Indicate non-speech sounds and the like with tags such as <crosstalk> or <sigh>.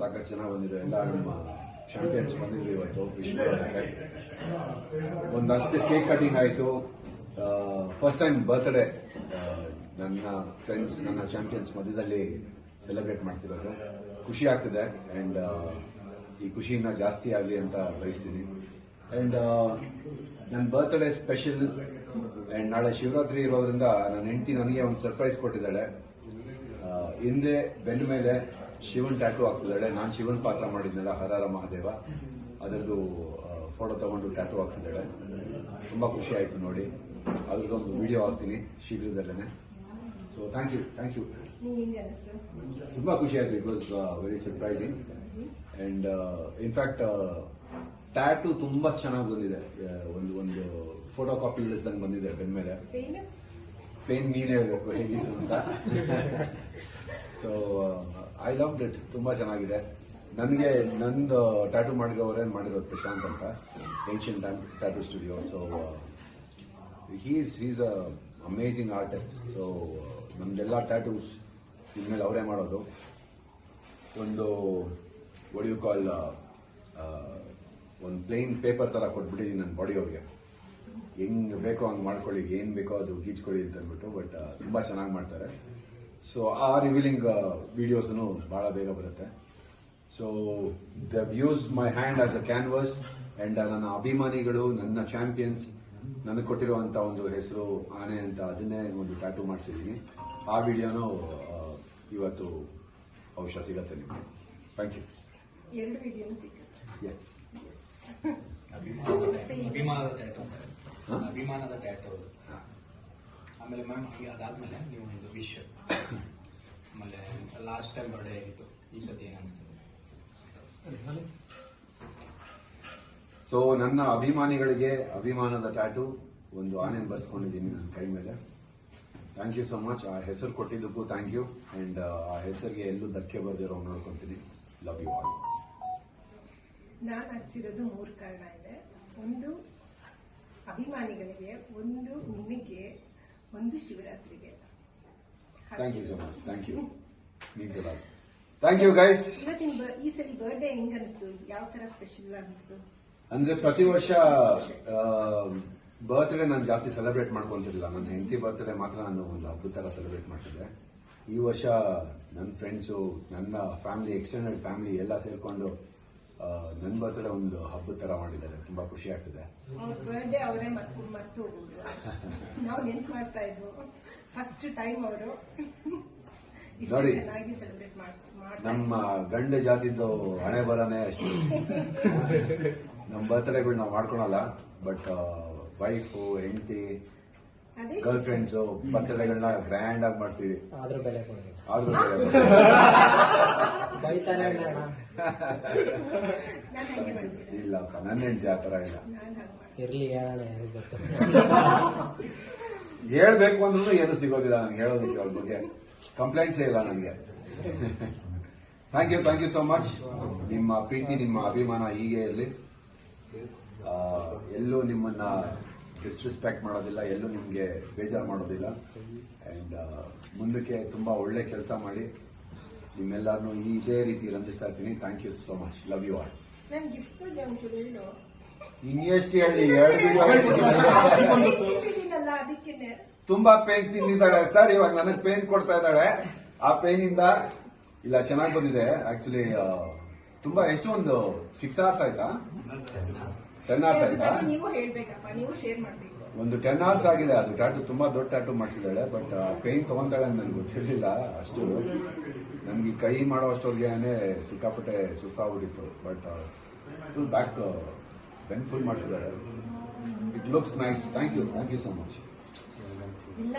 ಸಾಕಷ್ಟು ಜನ ಬಂದಿದ್ರು ಎಲ್ಲ ನಮ್ಮ ಚಾಂಪಿಯನ್ಸ್ ಬಂದಿದ್ರು ಇವತ್ತು ವಿಶ್ ಮಾಡೋದಕ್ಕೆ ಒಂದಷ್ಟು ಕೇಕ್ ಕಟಿಂಗ್ ಆಯಿತು. ಫಸ್ಟ್ ಟೈಮ್ ಬರ್ತ್ಡೇ ನನ್ನ ಫ್ರೆಂಡ್ಸ್ ನನ್ನ ಚಾಂಪಿಯನ್ಸ್ ಮಧ್ಯದಲ್ಲಿ ಸೆಲೆಬ್ರೇಟ್ ಮಾಡ್ತಿರೋದು. ಖುಷಿ ಆಗ್ತಿದೆ ಆ್ಯಂಡ್ ಈ ಖುಷಿನ ಜಾಸ್ತಿ ಆಗಲಿ ಅಂತ ಬಯಸ್ತೀನಿ. ಆ್ಯಂಡ್ ನನ್ನ ಬರ್ತ್ಡೇ ಸ್ಪೆಷಲ್ ಆ್ಯಂಡ್ ನಾಳೆ ಶಿವರಾತ್ರಿ ಇರೋದ್ರಿಂದ ನನ್ನ ಹೆಂಡತಿ ನನಗೆ ಒಂದು ಸರ್ಪ್ರೈಸ್ ಕೊಟ್ಟಿದ್ದಾಳೆ. ಹಿಂದೆ ಬೆನ್ನ ಮೇಲೆ ಶಿವನ್ ಟ್ಯಾಟೂ ಹಾಕ್ಸಿದ್ದಾಳೆ. ನಾನು ಶಿವನ್ ಪಾತ್ರ ಮಾಡಿದ್ನಲ್ಲ ಹರಾರ ಮಹಾದೇವ. ಅದರದ್ದು ಫೋಟೋ ತಗೊಂಡು ಟ್ಯಾಟೂ ಹಾಕ್ಸಿದ್ದಾಳೆ. ತುಂಬಾ ಖುಷಿ ಆಯ್ತು ನೋಡಿ. ಅದ್ರದ್ದೊಂದು ವಿಡಿಯೋ ಹಾಕ್ತೀನಿ ಶೀಘ್ರದಲ್ಲೇ so thank you thank you ತುಂಬ ಖುಷಿ ಆಯ್ತು. It was very surprising and in fact tattoo ತುಂಬಾ ಚೆನ್ನಾಗಿ ಬಂದಿದೆ. ಒಂದು ಒಂದು ಫೋಟೋ ಕಾಪಿ ಇಳಿಸ್ದಂಗೆ ಬಂದಿದೆ ಬೆನ್ನ ಮೇಲೆ ಪೇನ್ ನೀರು ಹೇಳಬೇಕು ಹೇಗಿತ್ತು ಅಂತ. ಸೊ ಐ ಲವ್ ಇಟ್ ತುಂಬಾ ಚೆನ್ನಾಗಿದೆ. ನನಗೆ, ನಂದು ಟ್ಯಾಟೂ ಮಾಡಿರೋರೇ ಮಾಡಿರೋದು ಪ್ರಶಾಂತ್ ಅಂತ ancient tattoo studio so he's is a amazing artist so ನಮ್ದೆಲ್ಲ ಟ್ಯಾಟೂಸ್ ಇನ್ಮೇಲೆ ಅವರೇ ಮಾಡೋದು. ಒಂದು ಒಡಿಯು ಕಾಲ್ ಒಂದು ಪ್ಲೇನ್ ಪೇಪರ್ ತರ ಕೊಟ್ಬಿಟ್ಟಿದ್ದೀನಿ ನನ್ನ ಬಾಡಿ ಅವ್ರಿಗೆ. ಹೆಂಗ್ ಬೇಕೋ ಹಂಗ್ ಮಾಡ್ಕೊಳ್ಳಿ ಏನ್ ಬೇಕೋ ಅದು ಗೀಚ್ಕೊಳ್ಳಿ ಅಂತ ಅಂದ್ಬಿಟ್ಟು ಬಟ್ ತುಂಬಾ ಚೆನ್ನಾಗಿ ಮಾಡ್ತಾರೆ. ಸೊ ಆ ರಿವೀಲಿಂಗ್ ವಿಡಿಯೋಸ್ ಬಹಳ ಬೇಗ ಬರುತ್ತೆ. So the use my hand as a canvas and ನನ್ನ ಅಭಿಮಾನಿಗಳು ನನ್ನ ಚಾಂಪಿಯನ್ಸ್ ನನಗೆ ಕೊಟ್ಟಿರುವಂತ ಒಂದು ಹೆಸರು ಆನೆ ಅಂತ ಅದನ್ನೇ ಒಂದು ಟ್ಯಾಟೂ ಮಾಡಿಸಿದ್ದೀನಿ ಆ ವಿಡಿಯೋನು ಇವತ್ತು ಅವಶ್ಯ ಸಿಗತ್ತೆ ನಿಮಗೆ. ಥ್ಯಾಂಕ್ ಯು ಎರಡು ವಿಡಿಯೋನು ಸಿಕ್ಕುತ್ತೆ ಎಸ್ ಅಭಿಮಾನದ ಅಭಿಮಾನದ ಟ್ಯಾಟೋ ಹಾ? ಅಭಿಮಾನದ ಟ್ಯಾಟೋ ಅದು. ಆಮೇಲೆ ಮ್ಯಾಮ್ ಅದಾದ್ಮೇಲೆ ನೀವು ಒಂದು ವಿಶ್ ಆಮೇಲೆ ಲಾಸ್ಟ್ ಟೈಮ್ ಬರ್ಡೇ ಆಗಿತ್ತು. ಈ ಸತಿ ಏನ್ ಅನ್ಸ್ತದೆ? ಸೊ ನನ್ನ ಅಭಿಮಾನಿಗಳಿಗೆ ಅಭಿಮಾನದ ಟ್ಯಾಟು ಒಂದು ಆನೆನ್ ಬರ್ಸ್ಕೊಂಡಿದ್ದೀನಿ ನನ್ನ ಕೈ ಮೇಲೆ. ಥ್ಯಾಂಕ್ ಯು ಸೊ ಮಚ್ ಆ ಹೆಸರು ಕೊಟ್ಟಿದ್ದಕ್ಕೂ ಥ್ಯಾಂಕ್ ಯು ಅಂಡ್ ಆ ಹೆಸರಿಗೆ ಎಲ್ಲೂ ಧಕ್ಕೆ ಬರ್ದಿರೋ ನೋಡ್ಕೊತೀನಿ. ಲವ್ ಯು ಆಲ್ ನಾನು ಹಚ್ಚಿರೋದು ಮೂರು ಕಾರಣ ಇದೆ. ಒಂದು ಅಭಿಮಾನಿಗಳಿಗೆ ಒಂದು ನಿಮಗೆ ಒಂದು ಶಿವರಾತ್ರಿಗೆ. Thank you so much thank you means ಅಲ್ಲ ಥ್ಯಾಂಕ್ ಯು ಗೈಸ್ ಇವತ್ತಿನ ಈ ಸಲ ಬರ್ಡೇ ಹೆಂಗ್ ಅನಿಸ್ತು? ಯಾವ ತರ ಸ್ಪೆಷಲ್ ಅನಿಸ್ತು? ಅಂದ್ರೆ ಪ್ರತಿ ವರ್ಷ ಬರ್ತ್ಡೇ ನಾನು ಜಾಸ್ತಿ ಸೆಲೆಬ್ರೇಟ್ ಮಾಡ್ಕೊಂತಿರ್ಲಿಲ್ಲ. ನನ್ನ ಹೆಂಡತಿ ಬರ್ತ್ಡೇ ಮಾತ್ರ ನಾನು ಒಂದು ಹಬ್ಬದ ತರ ಸೆಲೆಬ್ರೇಟ್ ಮಾಡ್ತಿದ್ದೆ. ಈ ವರ್ಷ ನನ್ನ ಫ್ರೆಂಡ್ಸು ನನ್ನ ಫ್ಯಾಮಿಲಿ ಎಕ್ಸ್ಟೆಂಡೆಡ್ ಫ್ಯಾಮಿಲಿ ಎಲ್ಲ ಸೇರಿಕೊಂಡು ನನ್ನ ಬರ್ತ್ಡೇ ಒಂದು ಹಬ್ಬದ ತರ ಮಾಡಿದ್ದಾರೆ. ತುಂಬಾ ಖುಷಿ ಆಗ್ತದೆ. ಅವ್ರ ಬರ್ಡೇ ಅವರೇ ಮರ್ತು ಮರ್ತು ಹೋಗುದು. ನಾವು ನೆನ್ಪು ಮಾಡ್ತಾ ಇದ್ವು. ಫಸ್ಟ್ ಟೈಮ್ ಅವರು. ಇಷ್ಟು ನೋಡಿ. ಚೆನ್ನಾಗಿ ಸೆಲೆಬ್ರೇಟ್ ಮಾಡಿಸ್ ಮಾಡ್ತಾ ನಮ್ಮ ಗಂಡ ಜಾತಿದ್ದು ಹಣೆ ಬರನೇ ಅಷ್ಟು. ನಮ್ಮ ಬರ್ತ್ಡೇಗಳು ನಾವು ಮಾಡ್ಕೊಳಲ್ಲ ಬಟ್ ವೈಫು ಹೆಂಡತಿ ಅದೇ ಗರ್ಲ್ ಫ್ರೆಂಡ್ಸ್ ಬರ್ತ್ಡೇಗಳನ್ನ ಗ್ರ್ಯಾಂಡ್ ಆಗಿ ಮಾಡ್ತೀವಿ. ಆದ್ರೂ ಬೆಲೆ ಕೊಡಬೇಕು ಆದ್ರೂ <laughs> ಮಾಡ್ತೀನಿ ಇಲ್ಲಪ್ಪ ನನ್ನ ಹೆಂಡತಿ ಆ ಥರ ಇಲ್ಲ. ಇರ್ಲಿ ಹೇಳೋಣ ಯಾರಿಗ್ ಗೊತ್ತು. ಹೇಳ್ಬೇಕು ಅಂದ್ರೂ ಏನು ಸಿಗೋದಿಲ್ಲ ನನಗೆ ಹೇಳೋದಕ್ಕೆ ಅವ್ರ ಬಗ್ಗೆ. ಕಂಪ್ಲೇಂಟ್ಸೇ ಇಲ್ಲ ನನಗೆ. Thank you thank you so much ನಿಮ್ಮ ಪ್ರೀತಿ ನಿಮ್ಮ ಅಭಿಮಾನ ಹೀಗೆ ಇರಲಿ. ಎಲ್ಲೂ ನಿಮ್ಮನ್ನ ಡಿಸ್ರೆಸ್ಪೆಕ್ಟ್ ಮಾಡೋದಿಲ್ಲ ಎಲ್ಲೂ ನಿಮಗೆ ಬೇಜಾರು ಮಾಡೋದಿಲ್ಲ. ಅಂಡ್ ಮುಂದಕ್ಕೆ ತುಂಬಾ ಒಳ್ಳೆ ಕೆಲಸ ಮಾಡಿ. ನಿಮ್ಮೆಲ್ಲರನ್ನೂ ಇದೇ ರೀತಿ ರಂಜಿಸ್ತಾ ಇರ್ತೀನಿ thank you so much love you all ಇನ್ನೆಷ್ಟು ಹೇಳಿ ತುಂಬಾ ಪೇನ್ ತಿಂದಿದ್ದಾಳೆ ಸರ್ ಇವಾಗ ನನಗೆ ಪೇನ್ ಕೊಡ್ತಾ ಇದ್ದಾಳೆ ಆ ಪೇನ್ ಇಂದ ಇಲ್ಲ ಚೆನ್ನಾಗಿ ಬಂದಿದೆ ಆಕ್ಚುಲಿ ತುಂಬಾ ಎಷ್ಟು ಒಂದು ಸಿಕ್ಸ್ ಅವರ್ಸ್ ಆಯ್ತಾ ಟೆನ್ ಅವರ್ಸ್ ಆಯ್ತಾ? ಬಗ್ಗೆ ನೀವು ಹೇಳ್ಬೇಕಪ್ಪ ನೀವು ಶೇರ್ ಮಾಡ್ಬೇಕು. ಒಂದು ಟೆನ್ ಅವರ್ಸ್ ಆಗಿದೆ ಅದು ಟ್ಯಾಟು ತುಂಬಾ ದೊಡ್ಡ ಟ್ಯಾಟು ಮಾಡಿಸಿದ್ದಾಳೆ ಬಟ್ ಪೇನ್ ತಗೊಂತಾಳೆ ಅಂತ ನನಗೆ ಗೊತ್ತಿರಲಿಲ್ಲ ಅಷ್ಟು. ನನಗೆ ಕೈ ಮಾಡೋ ಅಷ್ಟೊತ್ತಿಗೆ ಸಿಕ್ಕಾಪಟ್ಟೆ ಸುಸ್ತಾಗ್ಬಿಟ್ಟಿತ್ತು ಬಟ್ ಫುಲ್ ಬ್ಯಾಕ್ ಬೆನ್ full ಮಾಡಿಸಿದ್ದಾಳೆ. It looks nice thank you thank you so much ಇಲ್ಲ.